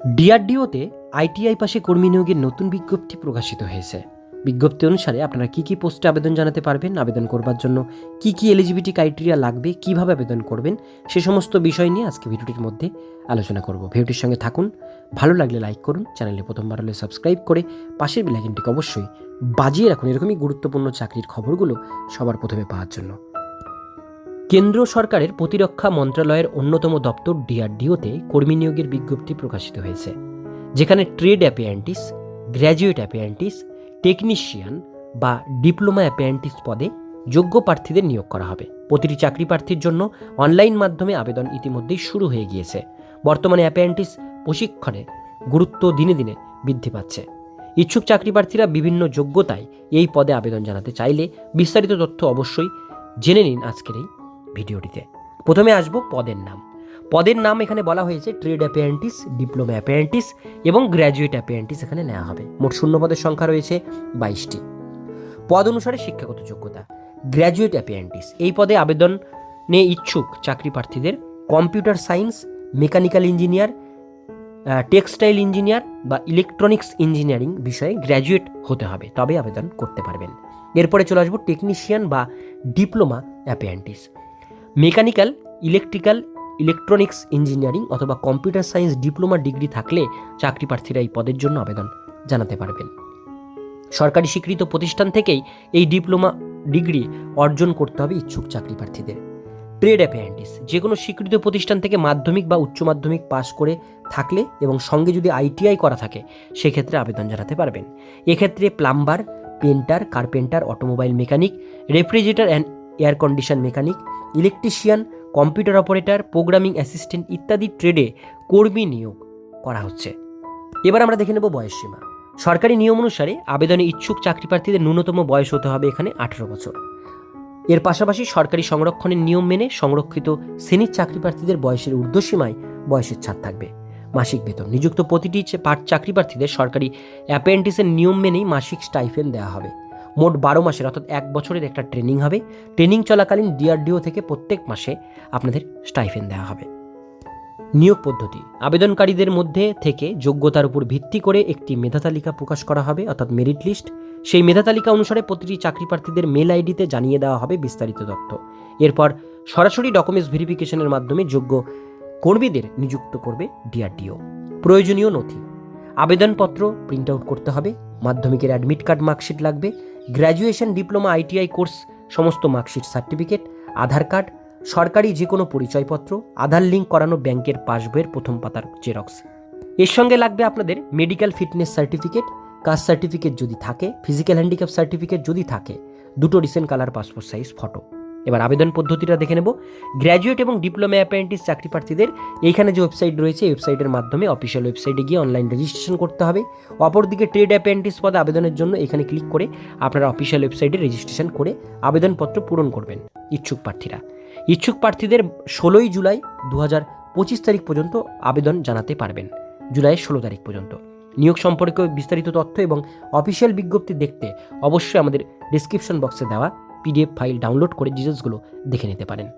ডিআরডিওতে ITI পাশে কর্মী নিয়োগের নতুন বিজ্ঞপ্তি প্রকাশিত হয়েছে। বিজ্ঞপ্তি অনুসারে আপনারা কী কী পোস্টে আবেদন জানাতে পারবেন, আবেদন করবার জন্য কী কী এলিজিবিলিটি ক্রাইটেরিয়া লাগবে, কীভাবে আবেদন করবেন, সে সমস্ত বিষয় নিয়ে আজকে ভিডিওটির মধ্যে আলোচনা করব। ভিডিওটির সঙ্গে থাকুন, ভালো লাগলে লাইক করুন, চ্যানেলে প্রথমবার হলে সাবস্ক্রাইব করে পাশের বেলাইকনটিকে অবশ্যই বাজিয়ে রাখুন। এরকমই গুরুত্বপূর্ণ চাকরির খবরগুলো সবার প্রথমে পাওয়ার জন্য। কেন্দ্র সরকারের প্রতিরক্ষা মন্ত্রণালয়ের অন্যতম দপ্তর ডিআরডিওতে কর্মী নিয়োগের বিজ্ঞপ্তি প্রকাশিত হয়েছে, যেখানে trade apprentice, graduate apprentice, technician বা ডিপ্লোমা অ্যাপিয়ান্টিস পদে যোগ্য প্রার্থীদের নিয়োগ করা হবে। প্রতিটি চাকরি প্রার্থীর জন্য অনলাইন মাধ্যমে আবেদন ইতিমধ্যেই শুরু হয়ে গিয়েছে। বর্তমানে অ্যাপিয়ান্টিস প্রশিক্ষণে গুরুত্ব দিনে দিনে বৃদ্ধি পাচ্ছে। ইচ্ছুক চাকরি প্রার্থীরা বিভিন্ন যোগ্যতায় এই পদে আবেদন জানাতে চাইলে বিস্তারিত তথ্য অবশ্যই জেনে নিন আজকের এই ভিডিওটিতে। প্রথমে আসব পদের নাম। পদের নাম এখানে বলা হয়েছে ট্রেড অ্যাপিয়ান্টিস, ডিপ্লোমা অ্যাপিয়ান্টিস এবং গ্র্যাজুয়েট অ্যাপিয়ান্টিস এখানে নেওয়া হবে। মোট শূন্য পদের সংখ্যা রয়েছে বাইশটি। পদ অনুসারে শিক্ষাগত যোগ্যতা। Graduate apprentices. এই পদে আবেদনে ইচ্ছুক চাকরি প্রার্থীদের computer science, mechanical engineer textile engineer বা ইলেকট্রনিক্স ইঞ্জিনিয়ারিং বিষয়ে গ্র্যাজুয়েট হতে হবে। তবে আবেদন করতে পারবেন। এরপরে চলে আসব টেকনিশিয়ান বা diploma apprentices. Mechanical, electrical, electronics engineering অথবা কম্পিউটার সায়েন্স ডিপ্লোমা ডিগ্রি থাকলে চাকরি প্রার্থীরা এই পদের জন্য আবেদন জানাতে পারবেন। সরকারি স্বীকৃত প্রতিষ্ঠান থেকেই এই ডিপ্লোমা ডিগ্রি অর্জন করতে হবে ইচ্ছুক চাকরি প্রার্থীদের ট্রেড অ্যাপিয়ান্টিস যে কোনো স্বীকৃত প্রতিষ্ঠান থেকে মাধ্যমিক বা উচ্চ মাধ্যমিক পাশ করে থাকলে এবং সঙ্গে যদি আইটিআই করা থাকে, সেক্ষেত্রে আবেদন জানাতে পারবেন। এক্ষেত্রে plumber, painter, carpenter, automobile mechanic, refrigerator and air condition mechanic electrician computer operator programming assistant ইত্যাদি ট্রেডে কর্মী নিয়োগ করা হচ্ছে। এবার আমরা দেখে নেব বয়সসীমা সরকারি নিয়ম অনুসারে আবেদনে ইচ্ছুক চাকরি প্রার্থীদের ন্যূনতম বয়স হতে হবে এখানে আঠেরো বছর। এর পাশাপাশি সরকারি সংরক্ষণের নিয়ম মেনে সংরক্ষিত শ্রেণির চাকরি প্রার্থীদের বয়সের ঊর্ধ্বসীমায় বয়সের ছাড় থাকবে। মাসিক বেতন। নিযুক্ত প্রতিটি চাকরি প্রার্থীদের সরকারি অ্যাপেন্টিসের নিয়ম মেনেই মাসিক স্টাইফেন দেওয়া হবে। মোট বারো মাসের অর্থাৎ এক বছরের একটা ট্রেনিং হবে। ট্রেনিং চলাকালীন ডিআরডিও থেকে প্রত্যেক মাসে আপনাদের স্টাইফেন দেওয়া হবে। নিয়োগ পদ্ধতি, আবেদনকারীদের মধ্যে থেকে যোগ্যতার উপর ভিত্তি করে একটি মেধা তালিকা প্রকাশ করা হবে, অর্থাৎ মেরিট লিস্ট সেই মেধা তালিকা অনুসারে প্রতিটি চাকরি প্রার্থীদের মেল আইডিতে জানিয়ে দেওয়া হবে বিস্তারিত তথ্য। এরপর সরাসরি ডকুমেন্টস ভেরিফিকেশনের মাধ্যমে যোগ্য কর্মীদের নিযুক্ত করবে ডিআরডিও। প্রয়োজনীয় নথি, আবেদনপত্র প্রিন্ট আউট করতে হবে, মাধ্যমিকের অ্যাডমিট কার্ড মার্কশিট লাগবে গ্র্যাজুয়েশন, ডিপ্লোমা, আইটিআই কোর্স, সমস্ত মার্কশিট সার্টিফিকেট, আধার কার্ড, সরকারি যে কোনো পরিচয়পত্র, আধার লিঙ্ক করানো ব্যাংকের পাসবইয়ের প্রথম পাতার জেরক্স। এর সঙ্গে লাগবে আপনাদের medical fitness certificate, caste certificate যদি থাকে, ফিজিক্যাল হ্যান্ডিক্যাপ সার্টিফিকেট যদি থাকে, দুটো recent colour passport size photo. এবার আবেদন পদ্ধতিটা দেখে নেব। গ্র্যাজুয়েট এবং ডিপ্লোমা অ্যাপ্রেন্টিস চাকরি প্রার্থীদের এইখানে যে ওয়েবসাইট রয়েছে ওয়েবসাইটের মাধ্যমে অফিসিয়াল ওয়েবসাইটে গিয়ে অনলাইন রেজিস্ট্রেশন করতে হবে। অপরদিকে ট্রেড অ্যাপ্রেন্টিস পদে আবেদনের জন্য এখানে ক্লিক করে আপনারা অফিসিয়াল ওয়েবসাইটে রেজিস্ট্রেশন করে আবেদনপত্র পূরণ করবেন ইচ্ছুক প্রার্থীরা। ইচ্ছুক প্রার্থীদের ষোলোই জুলাই দু পঁচিশ তারিখ পর্যন্ত আবেদন জানাতে পারবেন জুলাইয়ের ষোলো তারিখ পর্যন্ত। নিয়োগ সম্পর্কে বিস্তারিত তথ্য এবং অফিসিয়াল বিজ্ঞপ্তি দেখতে অবশ্যই আমাদের ডিসক্রিপশন বক্সে দেওয়া পিডিএফ ফাইল ডাউনলোড করে ডিটেলসগুলো দেখে নিতে পারেন।